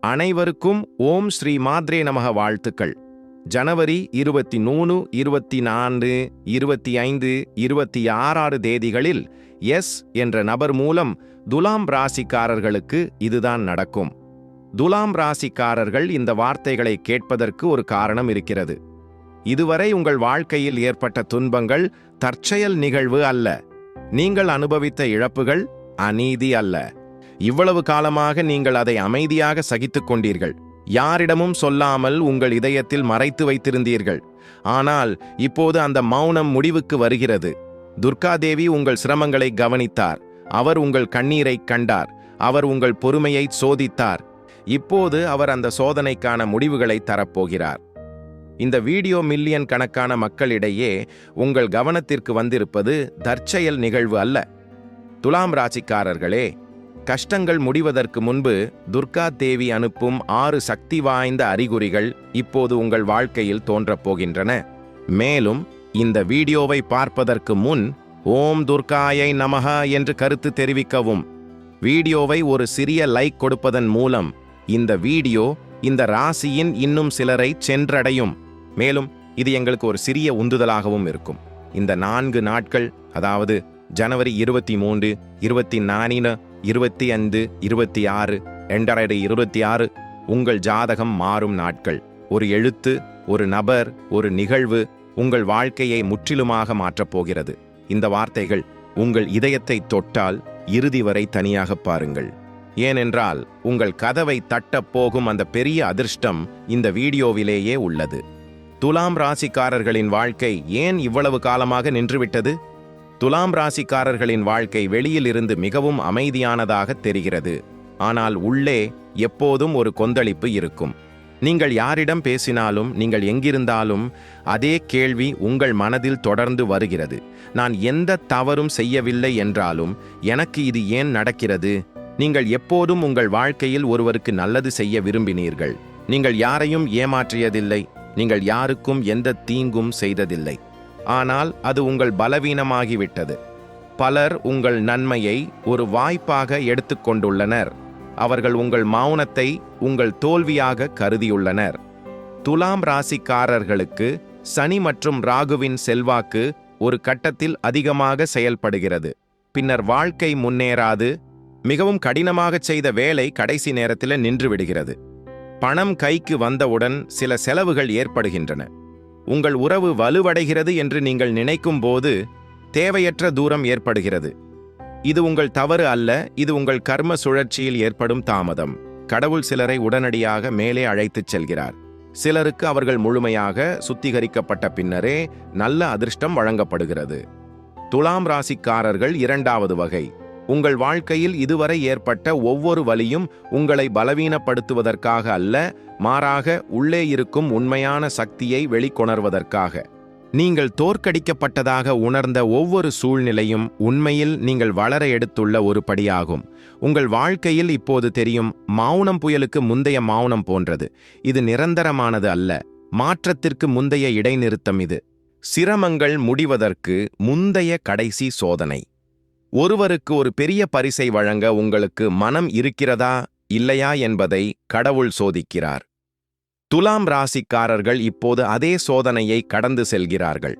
அனைவருக்கும் ஓம் ஸ்ரீ மாத்ரே நமக வாழ்த்துக்கள். ஜனவரி இருபத்தி மூணு இருபத்தி நான்கு இருபத்தி ஐந்து இருபத்தி ஆறாறு தேதிகளில் எஸ் என்ற நபர் மூலம் துலாம் ராசிக்காரர்களுக்கு இதுதான் நடக்கும். துலாம் ராசிக்காரர்கள் இந்த வார்த்தைகளை கேட்பதற்கு ஒரு காரணம் இருக்கிறது. இதுவரை உங்கள் வாழ்க்கையில் ஏற்பட்ட துன்பங்கள் தற்செயல் நிகழ்வு அல்ல. நீங்கள் அனுபவித்த இழப்புகள் அநீதி அல்ல. இவ்வளவு காலமாக நீங்கள் அதை அமைதியாக சகித்துக் கொண்டீர்கள் யாரிடமும் சொல்லாமல் உங்கள் இதயத்தில் மறைத்து வைத்திருந்தீர்கள். ஆனால் இப்போது அந்த மௌனம் முடிவுக்கு வருகிறது. துர்காதேவி உங்கள் சிரமங்களை கவனித்தார். அவர் உங்கள் கண்ணீரை கண்டார். அவர் உங்கள் பொறுமையை சோதித்தார். இப்போது அவர் அந்த சோதனைக்கான முடிவுகளை தரப்போகிறார். இந்த வீடியோ மில்லியன் கணக்கான மக்களிடையே உங்கள் கவனத்திற்கு வந்திருப்பது தற்செயல் நிகழ்வு அல்ல. துலாம் ராசிக்காரர்களே கஷ்டங்கள் முடிவதற்கு முன்பு துர்கா தேவி அனுப்பும் ஆறு சக்தி வாய்ந்த அறிகுறிகள் இப்போது உங்கள் வாழ்க்கையில் தோன்றப் போகின்றன. மேலும் இந்த வீடியோவை பார்ப்பதற்கு முன் ஓம் துர்காயை நமஹ என்று கருத்து தெரிவிக்கவும். வீடியோவை ஒரு சிறிய லைக் கொடுப்பதன் மூலம் இந்த வீடியோ இந்த ராசியின் இன்னும் சிலரை சென்றடையும். மேலும் இது எங்களுக்கு ஒரு சிறிய உந்துதலாகவும் இருக்கும். இந்த நான்கு நாட்கள் அதாவது ஜனவரி இருபத்தி மூன்று இருபத்தி நான்கு இருபத்தி ஐந்து இருபத்தி ஆறு ரெண்டாயிரத்தி இருபத்தி ஆறு உங்கள் ஜாதகம் மாறும் நாட்கள். ஒரு எழுத்து ஒரு நபர் ஒரு நிகழ்வு உங்கள் வாழ்க்கையை முற்றிலுமாக மாற்றப் போகிறது. இந்த வார்த்தைகள் உங்கள் இதயத்தை தொட்டால் இறுதி வரை தனியாக பாருங்கள். ஏனென்றால் உங்கள் கதவை தட்டப் போகும் அந்த பெரிய அதிர்ஷ்டம் இந்த வீடியோவிலேயே உள்ளது. துலாம் ராசிக்காரர்களின் வாழ்க்கை ஏன் இவ்வளவு காலமாக நின்றுவிட்டது? துலாம் ராசிக்காரர்களின் வாழ்க்கை வெளியில் இருந்து மிகவும் அமைதியானதாக தெரிகிறது. ஆனால் உள்ளே எப்போதும் ஒரு கொந்தளிப்பு இருக்கும். நீங்கள் யாரிடம் பேசினாலும் நீங்கள் எங்கிருந்தாலும் அதே கேள்வி உங்கள் மனதில் தொடர்ந்து வருகிறது. நான் எந்த தவறும் செய்யவில்லை என்றாலும் எனக்கு இது ஏன் நடக்கிறது? நீங்கள் எப்போதும் உங்கள் வாழ்க்கையில் ஒருவருக்கு நல்லது செய்ய விரும்பினீர்கள். நீங்கள் யாரையும் ஏமாற்றியதில்லை. நீங்கள் யாருக்கும் எந்த தீங்கும் செய்ததில்லை. ஆனால் அது உங்கள் பலவீனமாகிவிட்டது. பலர் உங்கள் நன்மையை ஒரு வாய்ப்பாக எடுத்துக்கொண்டுள்ளனர். அவர்கள் உங்கள் மௌனத்தை உங்கள் தோல்வியாக கருதியுள்ளனர். துலாம் ராசிக்காரர்களுக்கு சனி மற்றும் ராகுவின் செல்வாக்கு ஒரு கட்டத்தில் அதிகமாக செயல்படுகிறது. பின்னர் வாழ்க்கை முன்னேறாது மிகவும் கடினமாக செய்த வேலை கடைசி நேரத்தில் நின்றுவிடுகிறது. பணம் கைக்கு வந்தவுடன் சில செலவுகள் ஏற்படுகின்றன. உங்கள் உறவு வலுவடைகிறது என்று நீங்கள் நினைக்கும் போது தேவையற்ற தூரம் ஏற்படுகிறது. இது உங்கள் தவறு அல்ல இது உங்கள் கர்ம சுழற்சியில் ஏற்படும் தாமதம். கடவுள் சிலரை உடனடியாக மேலே அழைத்துச் செல்கிறார். சிலருக்கு அவர்கள் முழுமையாக சுத்திகரிக்கப்பட்ட பின்னரே நல்ல அதிர்ஷ்டம் வழங்கப்படுகிறது. துலாம் ராசிக்காரர்கள் இரண்டாவது வகை. உங்கள் வாழ்க்கையில் இதுவரை ஏற்பட்ட ஒவ்வொரு வலியும் உங்களை பலவீனப்படுத்துவதற்காக அல்ல மாறாக உள்ளே இருக்கும் உண்மையான சக்தியை வெளிக்கொணர்வதற்காக. நீங்கள் தோற்கடிக்கப்பட்டதாக உணர்ந்த ஒவ்வொரு சூழ்நிலையும் உண்மையில் நீங்கள் வளர எடுத்துள்ள ஒரு படியாகும். உங்கள் வாழ்க்கையில் இப்போது தெரியும் மௌனம் புயலுக்கு முந்தைய மௌனம் போன்றது. இது நிரந்தரமானது அல்ல. மாற்றத்திற்கு முந்தைய இடைநிறுத்தம் இது. சிரமங்கள் முடிவதற்கு முந்தைய கடைசி சோதனை. ஒருவருக்கு ஒரு பெரிய பரிசை வழங்க உங்களுக்கு மனம் இருக்கிறதா இல்லையா என்பதை கடவுள் சோதிக்கிறார். துலாம் ராசிக்காரர்கள் இப்போது அதே சோதனையை கடந்து செல்கிறார்கள்.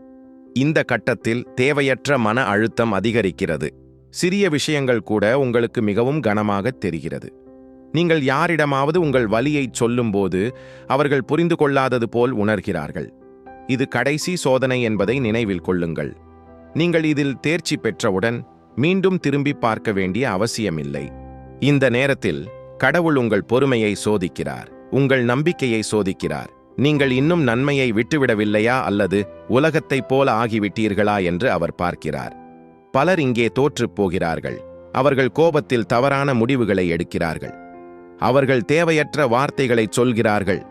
இந்த கட்டத்தில் தேவையற்ற மன அழுத்தம் அதிகரிக்கிறது. சிறிய விஷயங்கள் கூட உங்களுக்கு மிகவும் கனமாக தெரிகிறது. நீங்கள் யாரிடமாவது உங்கள் வலியை சொல்லும்போது அவர்கள் புரிந்து கொள்ளாதது போல் உணர்கிறார்கள். இது கடைசி சோதனை என்பதை நினைவில் கொள்ளுங்கள். நீங்கள் இதில் தேர்ச்சி பெற்றவுடன் மீண்டும் திரும்பி பார்க்க வேண்டிய அவசியமில்லை. இந்த நேரத்தில் கடவுள் உங்கள் பொறுமையை சோதிக்கிறார் உங்கள் நம்பிக்கையை சோதிக்கிறார். நீங்கள் இன்னும் நன்மையை விட்டுவிடவில்லையா அல்லது உலகத்தைப் போல ஆகிவிட்டீர்களா என்று அவர் பார்க்கிறார். பலர் இங்கே தோற்றுப் போகிறார்கள் அவர்கள் கோபத்தில் தவறான முடிவுகளை எடுக்கிறார்கள். அவர்கள் தேவையற்ற வார்த்தைகளை சொல்கிறார்கள்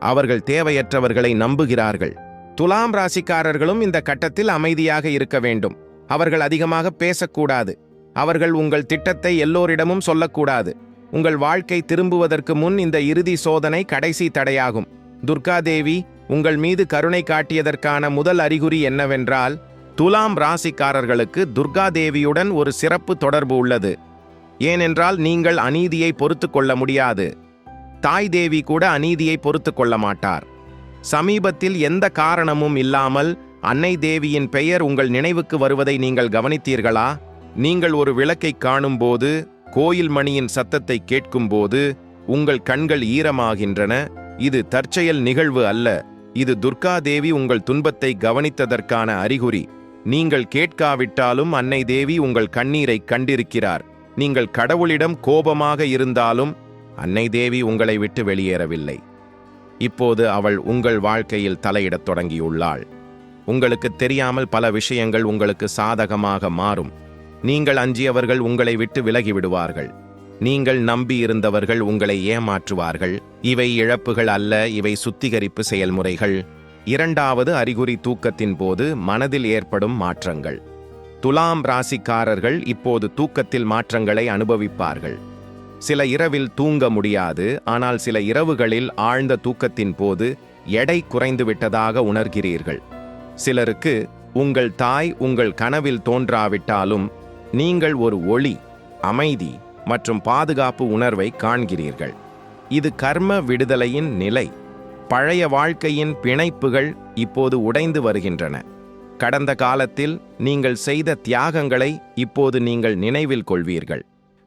அவர்கள் தேவையற்றவர்களை நம்புகிறார்கள். துலாம் ராசிக்காரர்களும் இந்த கட்டத்தில் அமைதியாக இருக்க வேண்டும். அவர்கள் அதிகமாக பேசக்கூடாது. அவர்கள் உங்கள் திட்டத்தை எல்லோரிடமும் சொல்லக்கூடாது. உங்கள் வாழ்க்கை திரும்புவதற்கு முன் இந்த இறுதி சோதனை கடைசி தடையாகும். துர்காதேவி உங்கள் மீது கருணை காட்டியதற்கான முதல் அறிகுறி என்னவென்றால் துலாம் ராசிக்காரர்களுக்கு துர்காதேவியுடன் ஒரு சிறப்பு தொடர்பு உள்ளது. ஏனென்றால் நீங்கள் அநீதியை பொறுத்து கொள்ள முடியாது. தாய் தேவி கூட அநீதியை பொறுத்து கொள்ள மாட்டார். சமீபத்தில் எந்த காரணமும் இல்லாமல் அன்னை தேவியின் பெயர் உங்கள் நினைவுக்கு வருவதை நீங்கள் கவனித்தீர்களா? நீங்கள் ஒரு விளக்கை காணும்போது கோயில் மணியின் சத்தத்தை கேட்கும்போது உங்கள் கண்கள் ஈரமாகின்றன. இது தற்செயல் நிகழ்வு அல்ல. இது துர்கா தேவி உங்கள் துன்பத்தை கவனித்ததற்கான அறிகுறி. நீங்கள் கேட்காவிட்டாலும் அன்னை தேவி உங்கள் கண்ணீரை கண்டிருக்கிறார். நீங்கள் கடவுளிடம் கோபமாக இருந்தாலும் அன்னை தேவி உங்களை விட்டு வெளியேறவில்லை. இப்போது அவள் உங்கள் வாழ்க்கையில் தலையிடத் தொடங்கியுள்ளாள். உங்களுக்கு தெரியாமல் பல விஷயங்கள் உங்களுக்கு சாதகமாக மாறும். நீங்கள் அஞ்சியவர்கள் உங்களை விட்டு விலகி விடுவார்கள் நீங்கள் நம்பியிருந்தவர்கள் உங்களை ஏமாற்றுவார்கள். இவை இழப்புகள் அல்ல இவை சுத்திகரிப்பு செயல்முறைகள். இரண்டாவது அறிகுறி தூக்கத்தின் போது மனதில் ஏற்படும் மாற்றங்கள். துலாம் ராசிக்காரர்கள் இப்போது தூக்கத்தில் மாற்றங்களை அனுபவிப்பார்கள். சில இரவில் தூங்க முடியாது ஆனால் சில இரவுகளில் ஆழ்ந்த தூக்கத்தின் போது எடை குறைந்துவிட்டதாக உணர்கிறீர்கள். சிலருக்கு உங்கள் தாய் உங்கள் கனவில் தோன்றாவிட்டாலும் நீங்கள் ஒரு ஒளி அமைதி மற்றும் பாதுகாப்பு உணர்வை காண்கிறீர்கள். இது கர்ம விடுதலையின் நிலை. பழைய வாழ்க்கையின் பிணைப்புகள் இப்போது உடைந்து வருகின்றன. கடந்த காலத்தில் நீங்கள் செய்த தியாகங்களை இப்போது நீங்கள் நினைவில் கொள்வீர்கள்.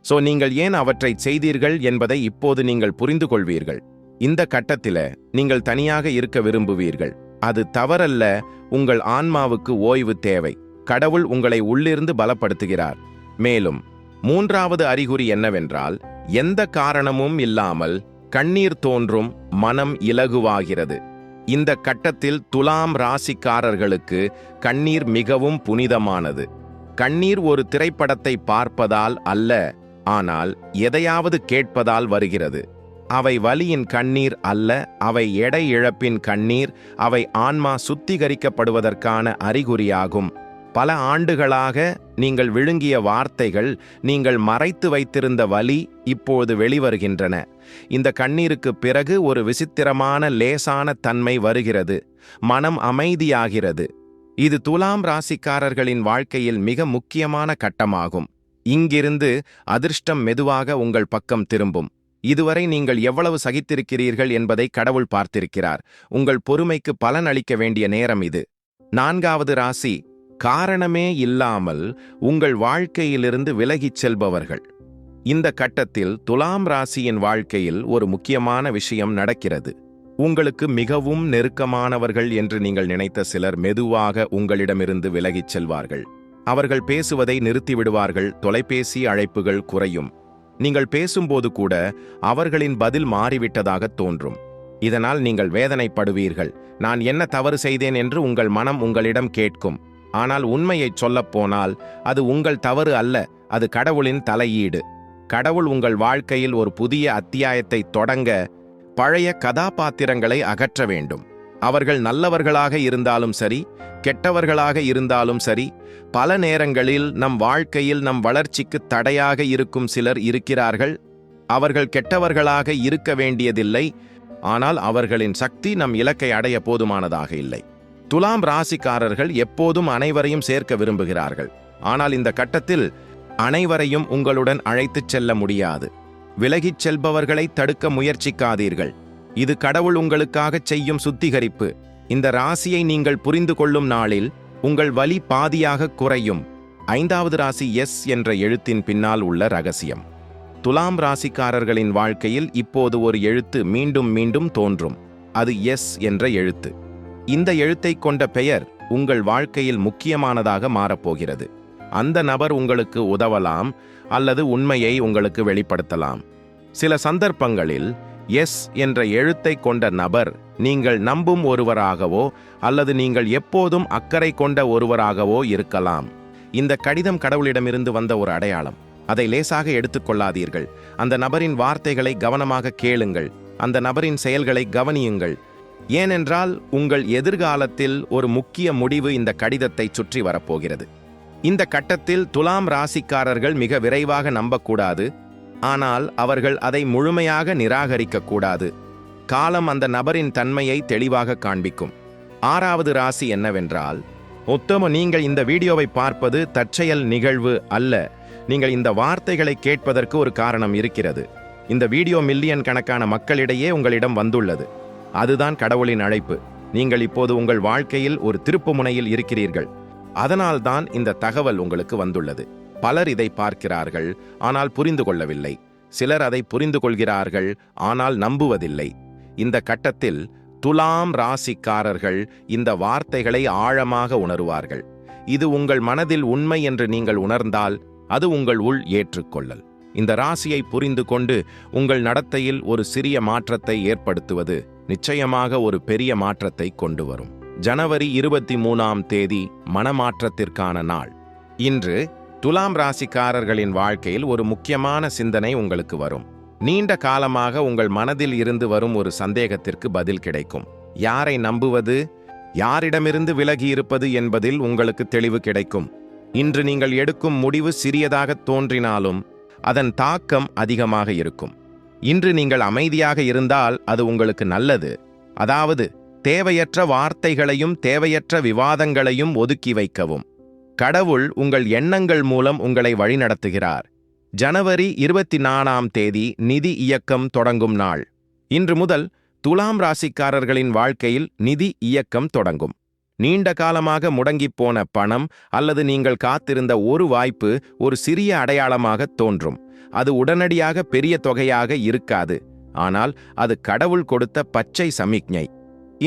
சோ நீங்கள் ஏன் அவற்றை செய்தீர்கள் என்பதை இப்போது நீங்கள் புரிந்து கொள்வீர்கள் இந்த கட்டத்தில நீங்கள் தனியாக இருக்க விரும்புவீர்கள். அது தவறல்ல உங்கள் ஆன்மாவுக்கு ஓய்வு தேவை. கடவுள் உங்களை உள்ளிருந்து பலப்படுத்துகிறார். மேலும் மூன்றாவது அறிகுறி என்னவென்றால் எந்த காரணமும் இல்லாமல் கண்ணீர் தோன்றும் மனம் இலகுவாகிறது. இந்த கட்டத்தில் துலாம் ராசிக்காரர்களுக்கு கண்ணீர் மிகவும் புனிதமானது. கண்ணீர் ஒரு திரைப்படத்தை பார்ப்பதால் அல்ல ஆனால் எதையாவது கேட்பதால் வருகிறது. அவை வலியின் கண்ணீர் அல்ல அவை எடை இழப்பின் கண்ணீர் அவை ஆன்மா சுத்திகரிக்கப்படுவதற்கான அறிகுறியாகும். பல ஆண்டுகளாக நீங்கள் விழுங்கிய வார்த்தைகள் நீங்கள் மறைத்து வைத்திருந்த வலி இப்போது வெளிவருகின்றன. இந்த கண்ணீருக்கு பிறகு ஒரு விசித்திரமான லேசான தன்மை வருகிறது. மனம் அமைதியாகிறது. இது துலாம் ராசிக்காரர்களின் வாழ்க்கையில் மிக முக்கியமான கட்டமாகும். இங்கிருந்து அதிர்ஷ்டம் மெதுவாக உங்கள் பக்கம் திரும்பும். இதுவரை நீங்கள் எவ்வளவு சகித்திருக்கிறீர்கள் என்பதை கடவுள் பார்த்திருக்கிறார். உங்கள் பொறுமைக்கு பலன் அளிக்க வேண்டிய நேரம் இது. நான்காவது ராசி காரணமே இல்லாமல் உங்கள் வாழ்க்கையிலிருந்து விலகிச் செல்பவர்கள். இந்த கட்டத்தில் துலாம் ராசியின் வாழ்க்கையில் ஒரு முக்கியமான விஷயம் நடக்கிறது. உங்களுக்கு மிகவும் நெருக்கமானவர்கள் என்று நீங்கள் நினைத்த சிலர் மெதுவாக உங்களிடமிருந்து விலகிச் செல்வார்கள். அவர்கள் பேசுவதை நிறுத்திவிடுவார்கள் தொலைபேசி அழைப்புகள் குறையும். நீங்கள் பேசும்போது கூட அவர்களின் பதில் மாறிவிட்டதாக தோன்றும். இதனால் நீங்கள் வேதனைப்படுவீர்கள். நான் என்ன தவறு செய்தேன் என்று உங்கள் மனம் உங்களிடம் கேட்கும். ஆனால் உண்மையைச் சொல்லப்போனால் அது உங்கள் தவறு அல்ல அது கடவுளின் தலையீடு. கடவுள் உங்கள் வாழ்க்கையில் ஒரு புதிய அத்தியாயத்தை தொடங்க பழைய கதாபாத்திரங்களை அகற்ற வேண்டும். அவர்கள் நல்லவர்களாக இருந்தாலும் சரி கெட்டவர்களாக இருந்தாலும் சரி பல நேரங்களில் நம் வாழ்க்கையில் நம் வளர்ச்சிக்கு தடையாக இருக்கும் சிலர் இருக்கிறார்கள். அவர்கள் கெட்டவர்களாக இருக்க வேண்டியதில்லை. ஆனால் அவர்களின் சக்தி நம் இலக்கை அடைய போதுமானதாக இல்லை. துலாம் ராசிக்காரர்கள் எப்போதும் அனைவரையும் சேர்க்க விரும்புகிறார்கள். ஆனால் இந்த கட்டத்தில் அனைவரையும் உங்களுடன் அழைத்துச் செல்ல முடியாது. விலகிச் செல்பவர்களை தடுக்க முயற்சிக்காதீர்கள். இது கடவுள் உங்களுக்காகச் செய்யும் சுத்திகரிப்பு. இந்த ராசியை நீங்கள் புரிந்து கொள்ளும் நாளில் உங்கள் வலி பாதியாக குறையும். ஐந்தாவது ராசி எஸ் என்ற எழுத்தின் பின்னால் உள்ள ரகசியம். துலாம் ராசிக்காரர்களின் வாழ்க்கையில் இப்போது ஒரு எழுத்து மீண்டும் மீண்டும் தோன்றும். அது எஸ் என்ற எழுத்து. இந்த எழுத்தை கொண்ட பெயர் உங்கள் வாழ்க்கையில் முக்கியமானதாக மாறப்போகிறது. அந்த நபர் உங்களுக்கு உதவலாம் அல்லது உண்மையை உங்களுக்கு வெளிப்படுத்தலாம். சில சந்தர்ப்பங்களில் எஸ் என்ற எழுத்தை கொண்ட நபர் நீங்கள் நம்பும் ஒருவராகவோ அல்லது நீங்கள் எப்போதும் அக்கறை கொண்ட ஒருவராகவோ இருக்கலாம். இந்த கடிதம் கடவுளிடமிருந்து வந்த ஒரு அடையாளம். அதை லேசாக எடுத்துக்கொள்ளாதீர்கள் அந்த நபரின் வார்த்தைகளை கவனமாக கேளுங்கள். அந்த நபரின் செயல்களை கவனியுங்கள். ஏனென்றால் உங்கள் எதிர்காலத்தில் ஒரு முக்கிய முடிவு இந்த கடிதத்தை சுற்றி வரப்போகிறது. இந்த கட்டத்தில் துலாம் ராசிக்காரர்கள் மிக விரைவாக நம்பக்கூடாது. ஆனால் அவர்கள் அதை முழுமையாக நிராகரிக்க கூடாது காலம் அந்த நபரின் தன்மையை தெளிவாக காண்பிக்கும். ஆறாவது ராசி என்னவென்றால் உத்தம நீங்கள் இந்த வீடியோவை பார்ப்பது தற்செயல் நிகழ்வு அல்ல. நீங்கள் இந்த வார்த்தைகளை கேட்பதற்கு ஒரு காரணம் இருக்கிறது. இந்த வீடியோ மில்லியன் கணக்கான மக்களிடையே உங்களிடம் வந்துள்ளது. அதுதான் கடவுளின் அழைப்பு. நீங்கள் இப்போது உங்கள் வாழ்க்கையில் ஒரு திருப்பு முனையில் இருக்கிறீர்கள். அதனால்தான் இந்த தகவல் உங்களுக்கு வந்துள்ளது. பலர் இதை பார்க்கிறார்கள் ஆனால் புரிந்து கொள்ளவில்லை. சிலர் அதை புரிந்து கொள்கிறார்கள் ஆனால் நம்புவதில்லை. இந்த கட்டத்தில் துலாம் ராசிக்காரர்கள் இந்த வார்த்தைகளை ஆழமாக உணருவார்கள். இது உங்கள் மனதில் உண்மை என்று நீங்கள் உணர்ந்தால் அது உங்கள் உள் ஏற்றுக்கொள்ளல். இந்த ராசியை புரிந்து கொண்டு உங்கள் நடத்தையில் ஒரு சிறிய மாற்றத்தை ஏற்படுத்துவது நிச்சயமாக ஒரு பெரிய மாற்றத்தை கொண்டு வரும். ஜனவரி இருபத்தி மூணாம் தேதி மனமாற்றத்திற்கான நாள். இன்று துலாம் ராசிக்காரர்களின் வாழ்க்கையில் ஒரு முக்கியமான சிந்தனை உங்களுக்கு வரும். நீண்ட காலமாக உங்கள் மனதில் இருந்து வரும் ஒரு சந்தேகத்திற்கு பதில் கிடைக்கும். யாரை நம்புவது யாரிடமிருந்து விலகி இருப்பது என்பதில் உங்களுக்கு தெளிவு கிடைக்கும். இன்று நீங்கள் எடுக்கும் முடிவு சிறியதாக தோன்றினாலும் அதன் தாக்கம் அதிகமாக இருக்கும். இன்று நீங்கள் அமைதியாக இருந்தால் அது உங்களுக்கு நல்லது. அதாவது தேவையற்ற வார்த்தைகளையும் தேவையற்ற விவாதங்களையும் ஒதுக்கி வைக்கவும். கடவுள் உங்கள் எண்ணங்கள் மூலம் உங்களை வழிநடத்துகிறார். ஜனவரி இருபத்தி நாலாம் தேதி நிதி இயக்கம் தொடங்கும் நாள். இன்று முதல் துலாம் ராசிக்காரர்களின் வாழ்க்கையில் நிதி இயக்கம் தொடங்கும். நீண்ட காலமாக முடங்கிப்போன பணம் அல்லது நீங்கள் காத்திருந்த ஒரு வாய்ப்பு ஒரு சிறிய அடையாளமாக தோன்றும். அது உடனடியாக பெரிய தொகையாக இருக்காது. ஆனால் அது கடவுள் கொடுத்த பச்சை சமிக்ஞை.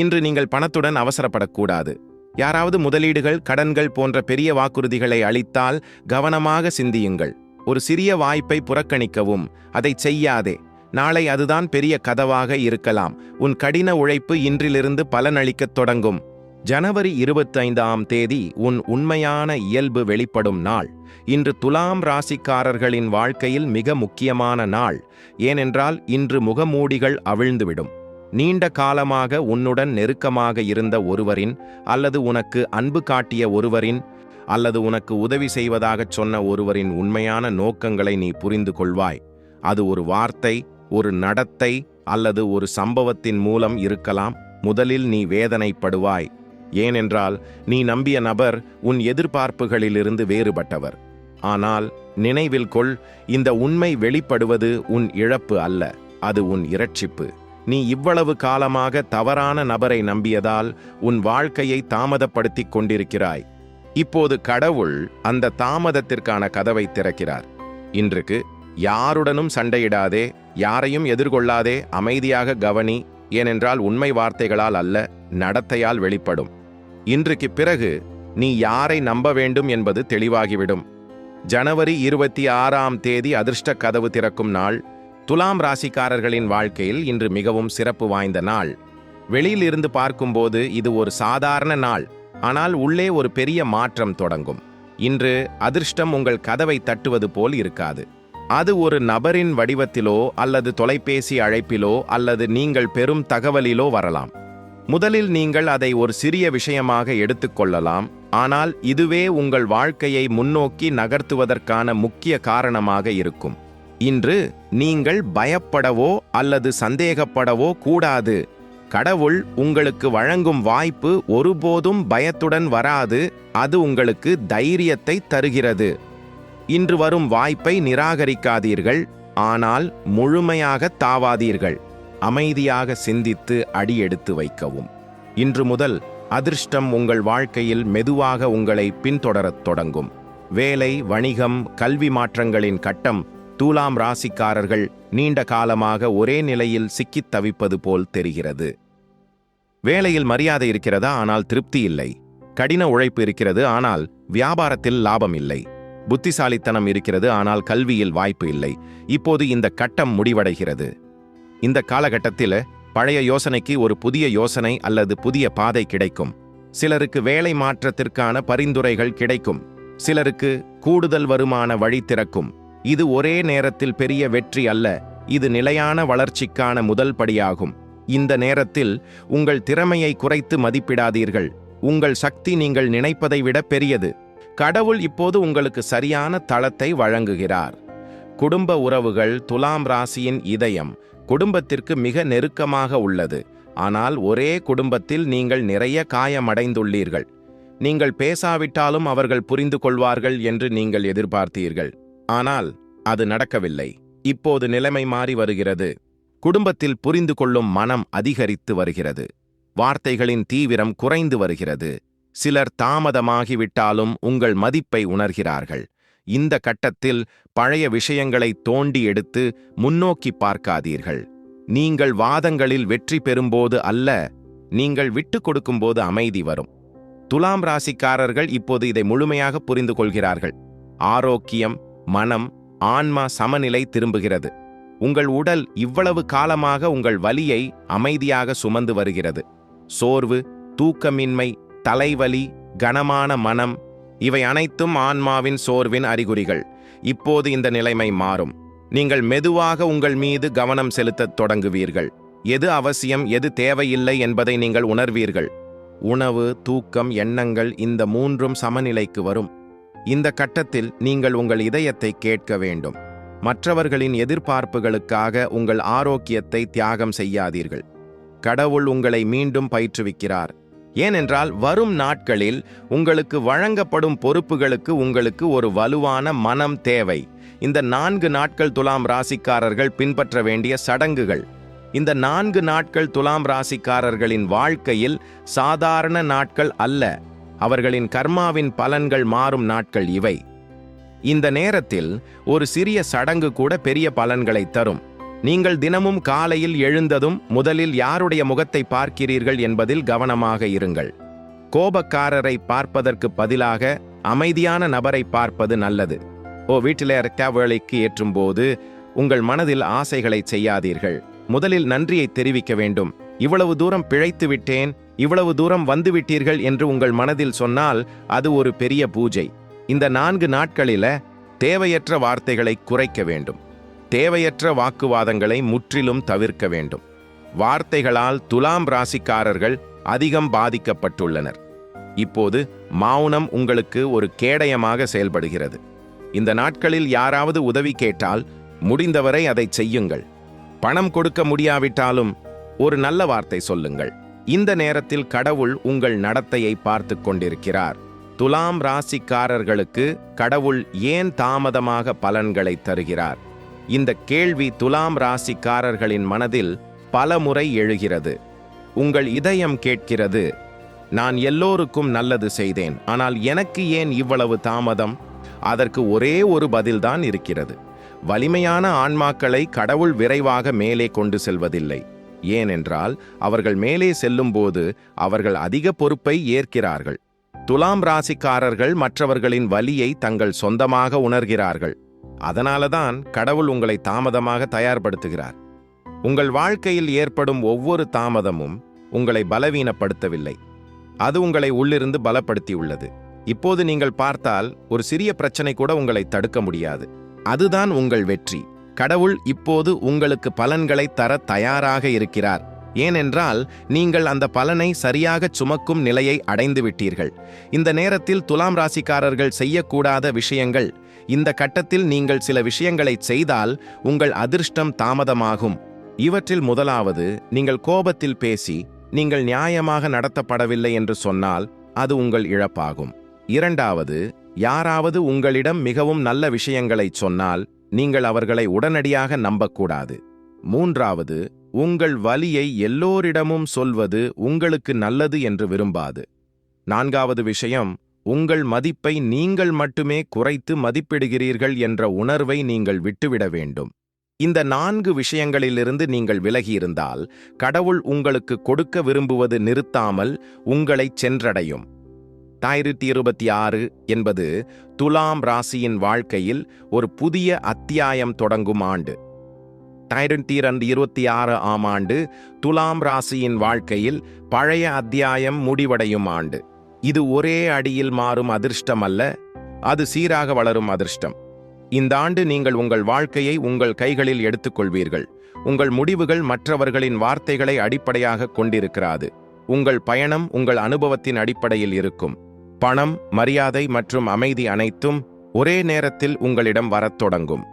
இன்று நீங்கள் பணத்துடன் அவசரப்படக்கூடாது. யாராவது முதலீடுகள் கடன்கள் போன்ற பெரிய வாக்குறுதிகளை அளித்தால் கவனமாக சிந்தியுங்கள். ஒரு சிறிய வாய்ப்பை புறக்கணிக்கவும் அதை செய்யாதே. நாளை அதுதான் பெரிய கதவாக இருக்கலாம். உன் கடின உழைப்பு இன்றிலிருந்து பலனளிக்கத் தொடங்கும். ஜனவரி இருபத்தைந்தாம் தேதி உன் உண்மையான இயல்பு வெளிப்படும் நாள். இன்று துலாம் ராசிக்காரர்களின் வாழ்க்கையில் மிக முக்கியமான நாள். ஏனென்றால் இன்று முகமூடிகள் அவிழ்ந்துவிடும். நீண்ட காலமாக உன்னுடன் நெருக்கமாக இருந்த ஒருவரின் அல்லது உனக்கு அன்பு காட்டிய ஒருவரின் அல்லது உனக்கு உதவி செய்வதாகச் சொன்ன ஒருவரின் உண்மையான நோக்கங்களை நீ புரிந்து கொள்வாய். அது ஒரு வார்த்தை ஒரு நடத்தை அல்லது ஒரு சம்பவத்தின் மூலம் இருக்கலாம். முதலில் நீ வேதனைப்படுவாய். ஏனென்றால் நீ நம்பிய நபர் உன் எதிர்பார்ப்புகளிலிருந்து வேறுபட்டவர். ஆனால் நினைவில் கொள் இந்த உண்மை வெளிப்படுவது உன் இழப்பு அல்ல அது உன் இரட்சிப்பு. நீ இவ்வளவு காலமாக தவறான நபரை நம்பியதால் உன் வாழ்க்கையை தாமதப்படுத்திக் கொண்டிருக்கிறாய். இப்போது கடவுள் அந்த தாமதத்திற்கான கதவை திறக்கிறார். இன்றுக்கு யாருடனும் சண்டையிடாதே யாரையும் எதிர்கொள்ளாதே அமைதியாக கவனி ஏனென்றால் உண்மை வார்த்தைகளால் அல்ல நடத்தையால் வெளிப்படும். இன்றைக்கு பிறகு நீ யாரை நம்ப வேண்டும் என்பது தெளிவாகிவிடும். ஜனவரி இருபத்தி ஆறாம் தேதி அதிர்ஷ்ட கதவு திறக்கும் நாள் துலாம் ராசிக்காரர்களின் வாழ்க்கையில் இன்று மிகவும் சிறப்பு வாய்ந்த நாள். வெளியிலிருந்து பார்க்கும்போது இது ஒரு சாதாரண நாள் ஆனால் உள்ளே ஒரு பெரிய மாற்றம் தொடங்கும். இன்று அதிர்ஷ்டம் உங்கள் கதவை தட்டுவது போல் இருக்காது. அது ஒரு நபரின் வடிவத்திலோ அல்லது தொலைபேசி அழைப்பிலோ அல்லது நீங்கள் பெறும் தகவலிலோ வரலாம். முதலில் நீங்கள் அதை ஒரு சிறிய விஷயமாக எடுத்துக்கொள்ளலாம் ஆனால் இதுவே உங்கள் வாழ்க்கையை முன்னோக்கி நகர்த்துவதற்கான முக்கிய காரணமாக இருக்கும். இன்று நீங்கள் பயப்படவோ அல்லது சந்தேகப்படவோ கூடாது. கடவுள் உங்களுக்கு வழங்கும் வாய்ப்பு ஒருபோதும் பயத்துடன் வராது. அது உங்களுக்கு தைரியத்தை தருகிறது. இன்று வரும் வாய்ப்பை நிராகரிக்காதீர்கள். ஆனால் முழுமையாக தாவாதீர்கள். அமைதியாக சிந்தித்து அடியெடுத்து வைக்கவும். இன்று முதல் அதிர்ஷ்டம் உங்கள் வாழ்க்கையில் மெதுவாக உங்களை பின்தொடரத் தொடங்கும். வேலை வணிகம் கல்வி மாற்றங்களின் கட்டம் தூலாம் ராசிக்காரர்கள் நீண்ட காலமாக ஒரே நிலையில் சிக்கித் தவிப்பது போல் தெரிகிறது. வேலையில் மரியாதை இருக்கிறதா? ஆனால் திருப்தி இல்லை. கடின உழைப்பு இருக்கிறது. ஆனால் வியாபாரத்தில் லாபம் இல்லை. புத்திசாலித்தனம் இருக்கிறது. ஆனால் கல்வியில் வாய்ப்பு இல்லை. இப்போது இந்த கட்டம் முடிவடைகிறது. இந்த காலகட்டத்தில் பழைய யோசனைக்கு ஒரு புதிய யோசனை அல்லது புதிய பாதை கிடைக்கும். சிலருக்கு வேலை மாற்றத்திற்கான பரிந்துரைகள் கிடைக்கும். சிலருக்கு கூடுதல் வருமான வழி திறக்கும். இது ஒரே நேரத்தில் பெரிய வெற்றி அல்ல இது நிலையான வளர்ச்சிக்கான முதல் படியாகும். இந்த நேரத்தில் உங்கள் திறமையை குறைத்து மதிப்பிடாதீர்கள். உங்கள் சக்தி நீங்கள் நினைப்பதை விட பெரியது. கடவுள் இப்போது உங்களுக்கு சரியான தளத்தை வழங்குகிறார். குடும்ப உறவுகள் துலாம் ராசியின் இதயம் குடும்பத்திற்கு மிக நெருக்கமாக உள்ளது. ஆனால் ஒரே குடும்பத்தில் நீங்கள் நிறைய காயமடைந்துள்ளீர்கள். நீங்கள் பேசாவிட்டாலும் அவர்கள் புரிந்து கொள்வார்கள் என்று நீங்கள் எதிர்பார்த்தீர்கள். ஆனால் அது நடக்கவில்லை. இப்போது நிலைமை மாறி வருகிறது. குடும்பத்தில் புரிந்து கொள்ளும் மனம் அதிகரித்து வருகிறது. வார்த்தைகளின் தீவிரம் குறைந்து வருகிறது. சிலர் தாமதமாகிவிட்டாலும் உங்கள் மதிப்பை உணர்கிறார்கள். இந்த கட்டத்தில் பழைய விஷயங்களை தோண்டி எடுத்து முன்னோக்கி பார்க்காதீர்கள். நீங்கள் வாதங்களில் வெற்றி பெறும்போது அல்ல நீங்கள் விட்டு கொடுக்கும்போது அமைதி வரும். துலாம் ராசிக்காரர்கள் இப்போது இதை முழுமையாக புரிந்து கொள்கிறார்கள். ஆரோக்கியம் மனம் ஆன்மா சமநிலை திரும்புகிறது. உங்கள் உடல் இவ்வளவு காலமாக உங்கள் வலியை அமைதியாக சுமந்து வருகிறது. சோர்வு தூக்கமின்மை தலைவலி கனமான மனம் இவை அனைத்தும் ஆன்மாவின் சோர்வின் அறிகுறிகள். இப்போது இந்த நிலைமை மாறும். நீங்கள் மெதுவாக உங்கள் மீது கவனம் செலுத்தத் தொடங்குவீர்கள். எது அவசியம் எது தேவையில்லை என்பதை நீங்கள் உணர்வீர்கள். உணவு தூக்கம் எண்ணங்கள் இந்த மூன்றும் சமநிலைக்கு வரும். இந்த கட்டத்தில் நீங்கள் உங்கள் இதயத்தை கேட்க வேண்டும். மற்றவர்களின் எதிர்பார்ப்புகளுக்காக உங்கள் ஆரோக்கியத்தை தியாகம் செய்யாதீர்கள். கடவுள் உங்களை மீண்டும் பயிற்றுவிக்கிறார். ஏனென்றால் வரும் நாட்களில் உங்களுக்கு வழங்கப்படும் பொறுப்புகளுக்கு உங்களுக்கு ஒரு வலுவான மனம் தேவை. இந்த நான்கு நாட்கள் துலாம் ராசிக்காரர்கள் பின்பற்ற வேண்டிய சடங்குகள். இந்த நான்கு நாட்கள் துலாம் ராசிக்காரர்களின் வாழ்க்கையில் சாதாரண நாட்கள் அல்ல. அவர்களின் கர்மாவின் பலன்கள் மாறும் நாட்கள் இவை. இந்த நேரத்தில் ஒரு சிறிய சடங்கு கூட பெரிய பலன்களை தரும். நீங்கள் தினமும் காலையில் எழுந்ததும் முதலில் யாருடைய முகத்தை பார்க்கிறீர்கள் என்பதில் கவனமாக இருங்கள். கோபக்காரரை பார்ப்பதற்கு பதிலாக அமைதியான நபரை பார்ப்பது நல்லது. ஓ வீட்டிலே இருக்க ஏற்றும் போது உங்கள் மனதில் ஆசைகளை செய்யாதீர்கள். முதலில் நன்றியை தெரிவிக்க வேண்டும். இவ்வளவு தூரம் பிழைத்து விட்டேன் இவ்வளவு தூரம் வந்துவிட்டீர்கள் என்று உங்கள் மனதில் சொன்னால் அது ஒரு பெரிய பூஜை. இந்த நான்கு நாட்களில தேவையற்ற வார்த்தைகளை குறைக்க வேண்டும். தேவையற்ற வாக்குவாதங்களை முற்றிலும் தவிர்க்க வேண்டும். வார்த்தைகளால் துலாம் ராசிக்காரர்கள் அதிகம் பாதிக்கப்பட்டுள்ளனர். இப்போது மௌனம் உங்களுக்கு ஒரு கேடயமாக செயல்படுகிறது. இந்த நாட்களில் யாராவது உதவி கேட்டால் முடிந்தவரை அதை செய்யுங்கள். பணம் கொடுக்க முடியாவிட்டாலும் ஒரு நல்ல வார்த்தை சொல்லுங்கள். இந்த நேரத்தில் கடவுள் உங்கள் நடத்தையை பார்த்து கொண்டிருக்கிறார். துலாம் ராசிக்காரர்களுக்கு கடவுள் ஏன் தாமதமாக பலன்களை தருகிறார்? இந்த கேள்வி துலாம் ராசிக்காரர்களின் மனதில் பல முறை எழுகிறது. உங்கள் இதயம் கேட்கிறது நான் எல்லோருக்கும் நல்லது செய்தேன் ஆனால் எனக்கு ஏன் இவ்வளவு தாமதம்? அதற்கு ஒரே ஒரு பதில்தான் இருக்கிறது. வலிமையான ஆன்மாக்களை கடவுள் விரைவாக மேலே கொண்டு செல்வதில்லை. ஏனென்றால் அவர்கள் மேலே செல்லும்போது அவர்கள் அதிக பொறுப்பை ஏற்கிறார்கள். துலாம் ராசிக்காரர்கள் மற்றவர்களின் வலியை தங்கள் சொந்தமாக உணர்கிறார்கள். அதனாலதான் கடவுள் உங்களை தாமதமாக தயார்படுத்துகிறார். உங்கள் வாழ்க்கையில் ஏற்படும் ஒவ்வொரு தாமதமும் உங்களை பலவீனப்படுத்தவில்லை. அது உங்களை உள்ளிருந்து பலப்படுத்தியுள்ளது. இப்போது நீங்கள் பார்த்தால் ஒரு சிறிய பிரச்சனை கூட உங்களை தடுக்க முடியாது. அதுதான் உங்கள் வெற்றி. கடவுள் இப்போது உங்களுக்கு பலன்களை தர தயாராக இருக்கிறார். ஏனென்றால் நீங்கள் அந்த பலனை சரியாகச் சுமக்கும் நிலையை அடைந்து விட்டீர்கள் இந்த நேரத்தில் துலாம் ராசிக்காரர்கள் செய்யக்கூடாத விஷயங்கள். இந்த கட்டத்தில் நீங்கள் சில விஷயங்களை செய்தால் உங்கள் அதிர்ஷ்டம் தாமதமாகும். இவற்றில் முதலாவது நீங்கள் கோபத்தில் பேசி நீங்கள் நியாயமாக நடத்தப்படவில்லை என்று சொன்னால் அது உங்கள் இழப்பாகும். இரண்டாவது யாராவது உங்களிடம் மிகவும் நல்ல விஷயங்களைச் சொன்னால் நீங்கள் அவர்களை உடனடியாக நம்பக்கூடாது. மூன்றாவது உங்கள் வலியை எல்லோரிடமும் சொல்வது உங்களுக்கு நல்லது என்று விரும்பாது. நான்காவது விஷயம் உங்கள் மதிப்பை நீங்கள் மட்டுமே குறைத்து மதிப்பிடுகிறீர்கள் என்ற உணர்வை நீங்கள் விட்டுவிட வேண்டும். இந்த நான்கு விஷயங்களிலிருந்து நீங்கள் விலகியிருந்தால் கடவுள் உங்களுக்கு கொடுக்க விரும்புவது நிறுத்தாமல் உங்களை சென்றடையும். ஆயிரத்தி இருபத்தி ஆறு என்பது துலாம் ராசியின் வாழ்க்கையில் ஒரு புதிய அத்தியாயம் தொடங்கும் ஆண்டு. ஆயிரத்தி இரண்டு இருபத்தி ஆறு ஆம் ஆண்டு துலாம் ராசியின் வாழ்க்கையில் பழைய அத்தியாயம் முடிவடையும் ஆண்டு. இது ஒரே அடியில் மாறும் அதிர்ஷ்டம் அல்ல அது சீராக வளரும் அதிர்ஷ்டம். இந்த ஆண்டு நீங்கள் உங்கள் வாழ்க்கையை உங்கள் கைகளில் எடுத்துக்கொள்வீர்கள். உங்கள் முடிவுகள் மற்றவர்களின் வார்த்தைகளை அடிப்படையாக கொண்டிருக்கிறாது. உங்கள் பயணம் உங்கள் அனுபவத்தின் அடிப்படையில் இருக்கும். பணம் மரியாதை மற்றும் அமைதி அனைத்தும் ஒரே நேரத்தில் உங்களிடம் வரத் தொடங்கும்.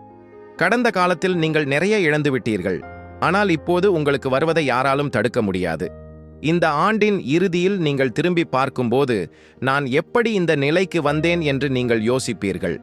கடந்த காலத்தில் நீங்கள் நிறைய இழந்துவிட்டீர்கள் ஆனால் இப்போது உங்களுக்கு வருவதை யாராலும் தடுக்க முடியாது. இந்த ஆண்டின் இறுதியில் நீங்கள் திரும்பி பார்க்கும்போது நான் எப்படி இந்த நிலைக்கு வந்தேன் என்று நீங்கள் யோசிப்பீர்கள்.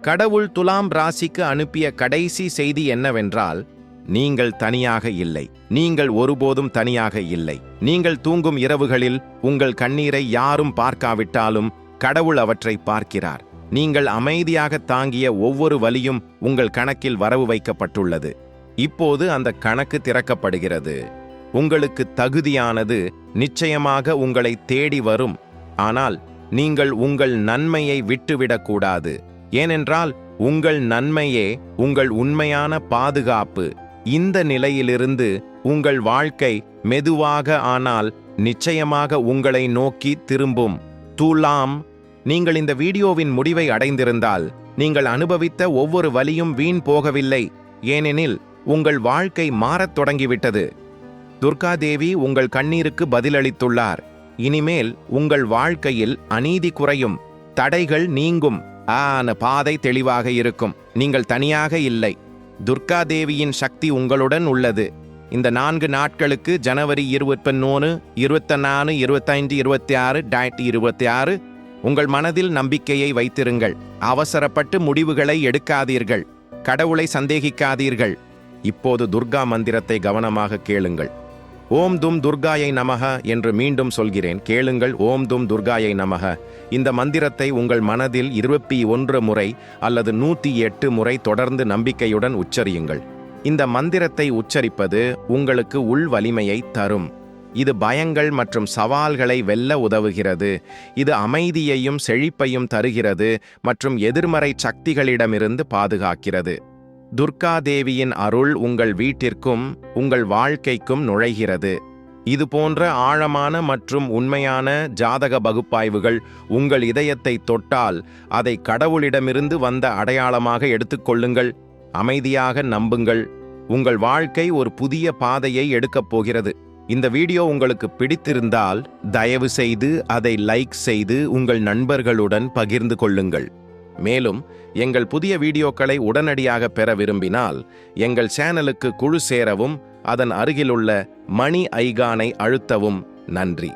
கடவுள் துலாம் ராசிக்கு அனுப்பிய கடைசி செய்தி என்னவென்றால் நீங்கள் தனியாக இல்லை. நீங்கள் ஒருபோதும் தனியாக இல்லை. நீங்கள் தூங்கும் இரவுகளில் உங்கள் கண்ணீரை யாரும் பார்க்காவிட்டாலும் கடவுள் அவற்றை பார்க்கிறார். நீங்கள் அமைதியாக தாங்கிய ஒவ்வொரு வலியும் உங்கள் கணக்கில் வரவு வைக்கப்பட்டுள்ளது. இப்போது அந்த கணக்கு திறக்கப்படுகிறது. உங்களுக்கு தகுதியானது நிச்சயமாக உங்களை தேடி வரும். ஆனால் நீங்கள் உங்கள் நன்மையை விட்டுவிடக்கூடாது ஏனென்றால் உங்கள் நன்மையே உங்கள் உண்மையான பாதுகாப்பு. இந்த நிலையிலிருந்து உங்கள் வாழ்க்கை மெதுவாக ஆனால் நிச்சயமாக உங்களை நோக்கி திரும்பும். தூலாம் நீங்கள் இந்த வீடியோவின் முடிவை அடைந்திருந்தால் நீங்கள் அனுபவித்த ஒவ்வொரு வலியும் வீண் போகவில்லை. ஏனெனில் உங்கள் வாழ்க்கை மாறத் தொடங்கிவிட்டது. துர்காதேவி உங்கள் கண்ணீருக்கு பதிலளித்துள்ளார். இனிமேல் உங்கள் வாழ்க்கையில் அநீதி குறையும். தடைகள் நீங்கும். ஆன பாதை தெளிவாக இருக்கும். நீங்கள் தனியாக இல்லை. துர்காதேவியின் சக்தி உங்களுடன் உள்ளது. இந்த நான்கு நாட்களுக்கு ஜனவரி இருபத்தி மூணு இருபத்தி நாலு இருபத்தைந்து இருபத்தி ஆறு டாயிரத்தி இருபத்தி ஆறு உங்கள் மனதில் நம்பிக்கையை வைத்திருங்கள். அவசரப்பட்டு முடிவுகளை எடுக்காதீர்கள். கடவுளை சந்தேகிக்காதீர்கள். இப்போது துர்கா மந்திரத்தை கவனமாக கேளுங்கள். ஓம் தும் துர்காயை நமக என்று மீண்டும் சொல்கிறேன். கேளுங்கள் ஓம் தும் துர்காயை நமக இந்த மந்திரத்தை உங்கள் மனதில் இருபத்தி ஒன்று முறை அல்லது நூற்றி எட்டு முறை தொடர்ந்து நம்பிக்கையுடன் உச்சரியுங்கள். இந்த மந்திரத்தை உச்சரிப்பது உங்களுக்கு உள் வலிமையை தரும். இது பயங்கள் மற்றும் சவால்களை வெல்ல உதவுகிறது. இது அமைதியையும் செழிப்பையும் தருகிறது மற்றும் எதிர்மறை சக்திகளிடமிருந்து பாதுகாக்கிறது. துர்கா தேவியின் அருள் உங்கள் வீட்டிற்கும் உங்கள் வாழ்க்கைக்கும் நுழைகிறது. இது போன்ற ஆழமான மற்றும் உண்மையான ஜாதக பகுப்பாய்வுகள் உங்கள் இதயத்தை தொட்டால் அதை கடவுளிடமிருந்து வந்த அடையாளமாக எடுத்துக்கொள்ளுங்கள் அமைதியாக நம்புங்கள். உங்கள் வாழ்க்கை ஒரு புதிய பாதையை எடுக்கப் போகிறது. இந்த வீடியோ உங்களுக்கு பிடித்திருந்தால் தயவு செய்து அதை லைக் செய்து உங்கள் நண்பர்களுடன் பகிர்ந்து கொள்ளுங்கள். மேலும் எங்கள் புதிய வீடியோக்களை உடனடியாக பெற விரும்பினால் எங்கள் சேனலுக்கு குழு சேரவும் அதன் அருகிலுள்ள மணி ஐகானை அழுத்தவும் நன்றி.